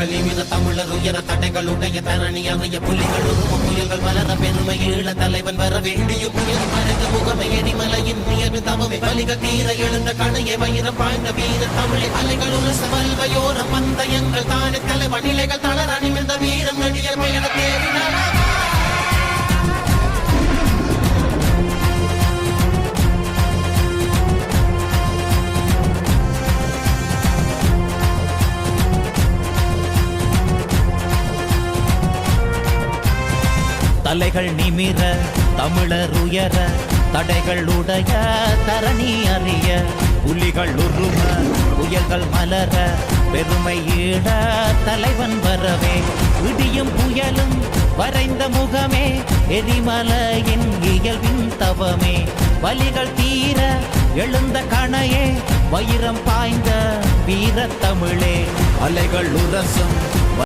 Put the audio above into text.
தலைகள் நிமிர தமிழர் உயர தடைகளுடைய தரணி அறிய புலிகள் உருவம் புயல்கள் வளர பெருமை ஈழ தலைவன் வர வேண்டிய புயல் மறைந்த முகமை எரிமலையின் உயர்வு தவமை. பலிகள் தீர எழுந்த கணையை வயிறம் பாய்ந்த வீர தமிழை அலைகள் உலச வல்வையோரம் பந்தயங்கள் தானே தலைவன். நிலைகள் தளர் நிமிர்ந்த வீரம் நடிகர் பயண தலைகள் நிமிர தமிழர் உயர தடைகள் உடைய தரணி அறிய புலிகள் உருவ புயல்கள் மலர பெருமை ஈட தலைவன் வரவே. இடியும் புயலும் வரைந்த முகமே எரிமலையின் இயல்பின் தவமே. வலிகள் தீர எழுந்த கணையே வைரம் பாய்ந்த வீர தமிழே. அலைகள் உரசும்